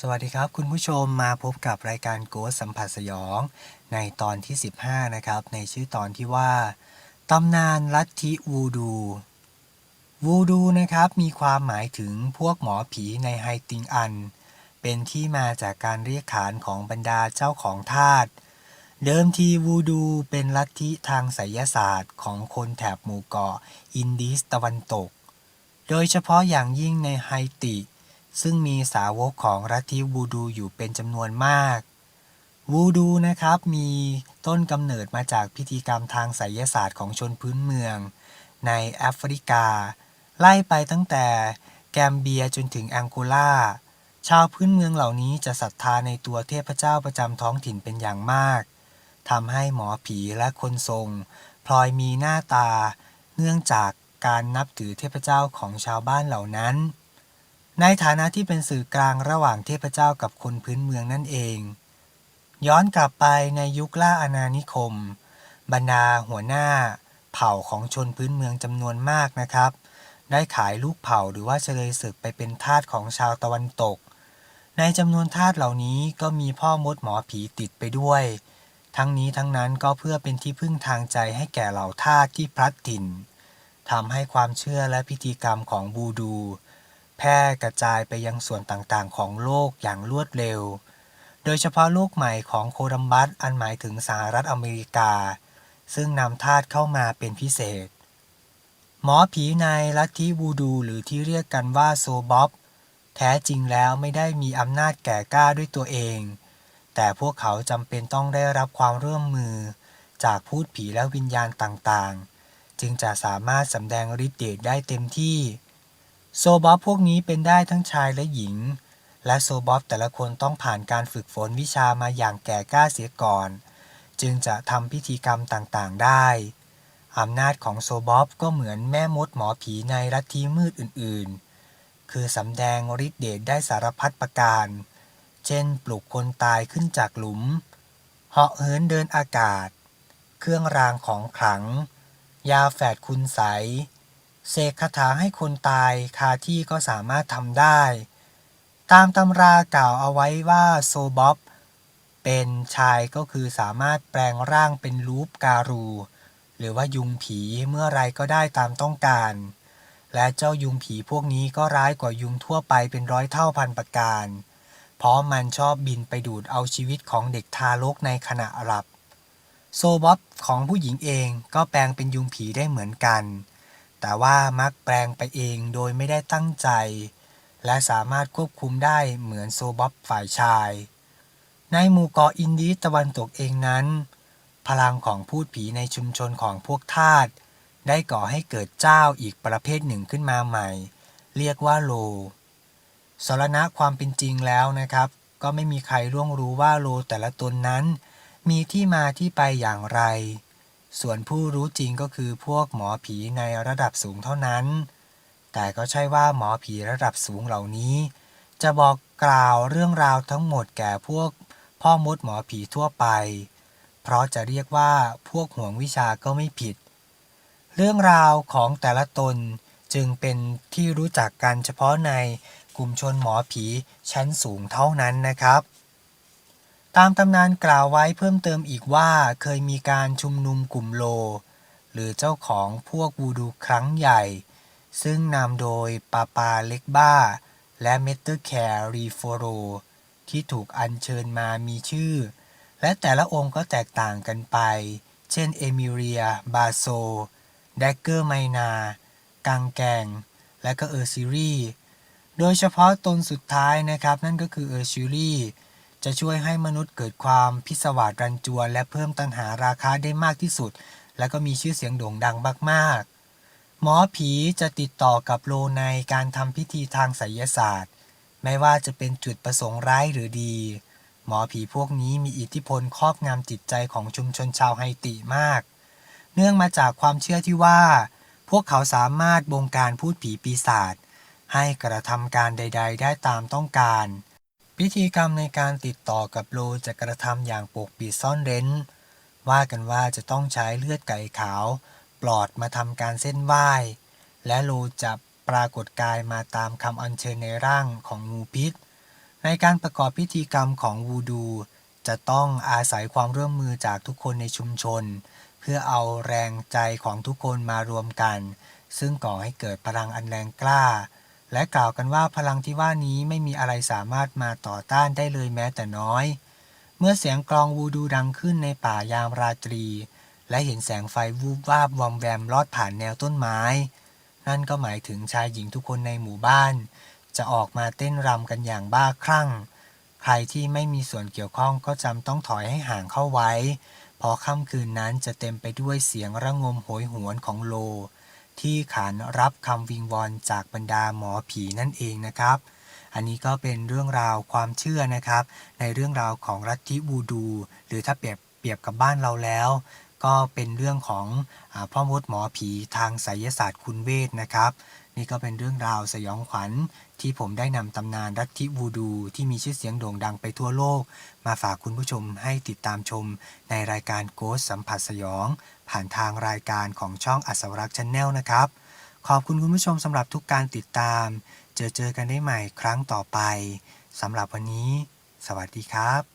สวัสดีครับ คุณผู้ชมมาพบกับรายการโกสสัมผัสสยอง ในตอนที่ 15 นะครับ ในชื่อตอนที่ว่าตำนานลัทธิวูดู วูดูนะครับ มีความหมายถึงพวกหมอผีในไฮติงอัน เป็นที่มาจากการเรียกขานของบรรดาเจ้าของทาสเดิมทีวูดูเป็นลัทธิทางไสยศาสตร์ของคนแถบหมู่เกาะอินดีสตะวันตก โดยเฉพาะอย่างยิ่งในไฮติ ซึ่งมีสาวกของลัทธิวูดูอยู่เป็นจำนวนมาก วูดูนะครับมีต้นกำเนิดมาจากพิธีกรรมทางไสยศาสตร์ของชนพื้นเมือง ในแอฟริกา ไล่ไปตั้งแต่แกมเบียจนถึงแองโกลาชาวพื้นเมืองเหล่านี้จะศรัทธาในตัวเทพเจ้าประจำท้องถิ่นเป็นอย่างมากทำให้หมอผีและคนทรง พลอยมีหน้าตา เนื่องจากการนับถือเทพเจ้าของชาวบ้านเหล่านั้น ในฐานะที่เป็นสื่อกลางระหว่างเทพเจ้ากับคนพื้นเมืองนั่นเอง ย้อนกลับไปในยุคล่าอาณานิคม บรรดาหัวหน้า เผ่าของชนพื้นเมืองจำนวนมากนะครับ ได้ขายลูกเผ่าหรือว่าเฉลยศึกไปเป็นทาสของชาวตะวันตก ในจำนวนทาสเหล่านี้ก็มีพ่อมดหมอผีติดไปด้วย ทั้งนี้ทั้งนั้นก็เพื่อเป็นที่พึ่งทางใจให้แก่เหล่าทาสที่พลัดถิ่นทำให้ความเชื่อและพิธีกรรมของบูดู แพร่กระจายไปยังส่วนต่างๆ ของโลกอย่างรวดเร็ว โดยเฉพาะโลกใหม่ของโคลัมบัสอันหมายถึงสหรัฐอเมริกา ซึ่งนำทาสเข้ามาเป็นพิเศษ หมอผีในลัทธิวูดูหรือที่เรียกกันว่าโซบ๊อบ แท้จริงแล้วไม่ได้มีอำนาจแก่กล้าด้วยตัวเอง แต่พวกเขาจำเป็นต้องได้รับความร่วมมือ จากพูดผีและวิญญาณต่างๆ จึงจะสามารถสำแดงฤทธิ์เดชได้เต็มที่ โซบอบพวกนี้เป็นได้ทั้งชายและหญิง และโซบอบแต่ละคนต้องผ่านการฝึกฝนวิชามาอย่างแก่กล้าเสียก่อน จึงจะทำพิธีกรรมต่างๆได้อำนาจของโซบอบก็เหมือนแม่มดหมอผีในลัทธิมืดอื่นๆ คือสำแดงฤทธิ์เดชได้สารพัดประการ เช่นปลุกคนตายขึ้นจากหลุม เหาะเหินเดินอากาศ เครื่องรางของขลัง ยาแฝดคุณใส เสกคาถาให้คนตายคาที่ก็สามารถทำได้ ตามตำรากล่าวเอาไว้ว่าโซบ๊อบเป็นชายก็คือสามารถแปลงร่างเป็นลูปการู หรือว่ายุงผีเมื่อไรก็ได้ตามต้องการ และเจ้ายุงผีพวกนี้ก็ร้ายกว่ายุงทั่วไปเป็นร้อยเท่าพันประการ เพราะมันชอบบินไปดูดเอาชีวิตของเด็กทารกในขณะหลับ โซบ๊อบของผู้หญิงเองก็แปลงเป็นยุงผีได้เหมือนกัน แต่ว่ามักแปลงไปเองโดยไม่ได้ตั้งใจ และสามารถควบคุมได้เหมือนโซบ๊อบฝ่ายชาย ในหมู่เกาะอินดีตะวันตกเองนั้น พลังของพูดผีในชุมชนของพวกทาสได้ก่อให้เกิดเจ้าอีกประเภทหนึ่งขึ้นมาใหม่ เรียกว่าโลสารณะความเป็นจริงแล้วนะครับ ก็ไม่มีใครร่วงรู้ว่าโลแต่ละตนนั้น มีที่มาที่ไปอย่างไร ส่วนผู้รู้จริงก็คือพวกหมอผีในระดับสูงเท่านั้น แต่ก็ใช่ว่าหมอผีระดับสูงเหล่านี้ จะบอกกล่าวเรื่องราวทั้งหมดแก่พวกพ่อมดหมอผีทั่วไป เพราะจะเรียกว่าพวกห่วงวิชาก็ไม่ผิด เรื่องราวของแต่ละตนจึงเป็นที่รู้จักกันเฉพาะในกลุ่มชนหมอผีชั้นสูงเท่านั้นนะครับ ตามตำนานกล่าวไว้เพิ่มเติมอีกว่าเคยมีการชุมนุมกลุ่มโล หรือเจ้าของพวกวูดูครั้งใหญ่ ซึ่งนำโดยปาปาเล็กบ้า และเมตเตอร์แคร์รีโฟโร ที่ถูกอัญเชิญมามีชื่อ และแต่ละองค์ก็แตกต่างกันไป เช่นเอมิเรีย บาโซ แดกเกอร์ไมนา กังแกง และก็เออร์ซิรีโดยเฉพาะตนสุดท้ายนะครับ นั่นก็คือเออร์ซิรี จะช่วยให้มนุษย์เกิดความพิศวาสรันจวน และเพิ่มตัณหาราคาได้มากที่สุด และก็มีชื่อเสียงโด่งดังมากๆ หมอผีจะติดต่อกับโลในการทำพิธีทางไสยศาสตร์ ไม่ว่าจะเป็นจุดประสงค์ร้ายหรือดี หมอผีพวกนี้มีอิทธิพลครอบงำจิตใจของชุมชนชาวไฮติมาก เนื่องมาจากความเชื่อที่ว่า พวกเขาสามารถบงการพูดผีปีศาจให้กระทำการใด ๆ ได้ตามต้องการ พิธีกรรมในการติดต่อกับโลจะกระทำอย่างปกปิดซ่อนเร้น ว่ากันว่าจะต้องใช้เลือดไก่ขาว ปลอดมาทำการเส้นไหว้ และโลจะปรากฏกายมาตามคำอัญเชิญในร่างของงูพิษ ในการประกอบพิธีกรรมของวูดู จะต้องอาศัยความร่วมมือจากทุกคนในชุมชน เพื่อเอาแรงใจของทุกคนมารวมกัน ซึ่งก่อให้เกิดพลังอันแรงกล้า และกล่าวกันว่าพลังที่ว่านี้ไม่มีอะไรสามารถมาต่อต้านได้เลยแม้แต่น้อย เมื่อเสียงกลองวูดูดังขึ้นในป่ายามราตรี และเห็นแสงไฟวูบวาบวอมแวมลอดผ่านแนวต้นไม้ นั่นก็หมายถึงชายหญิงทุกคนในหมู่บ้าน จะออกมาเต้นรำกันอย่างบ้าคลั่ง ใครที่ไม่มีส่วนเกี่ยวข้องก็จำต้องถอยให้ห่างเข้าไว้เพราะค่ำคืนนั้นจะเต็มไปด้วยเสียงระงมโหยหวนของโล ที่ขานรับคำวิงวอนจากบรรดาหมอผีนั่นเองนะครับ อันนี้ก็เป็นเรื่องราวความเชื่อนะครับ ในเรื่องราวของลัทธิวูดู หรือถ้าเปรียบเปรียบกับบ้านเราแล้ว ก็เป็นเรื่องของอพ่อมดหมอผีทางไสยศาสตร์คุณเวทนะครับ นี่ก็เป็นเรื่องราวสยองขวัญ ที่ผมได้นำตำนานลัทธิวูดูที่มีชื่อเสียงโด่งดังไปทั่วโลก มาฝากคุณผู้ชมให้ติดตามชม ในรายการโกสสัมผัสสยอง ผ่านทางรายการของช่องอัศวรักษ์ชาแนลนะครับ ขอบคุณคุณผู้ชมสำหรับทุกการติดตาม เจอเจอกันได้ใหม่ครั้งต่อไปสำหรับวันนี้ สวัสดีครับ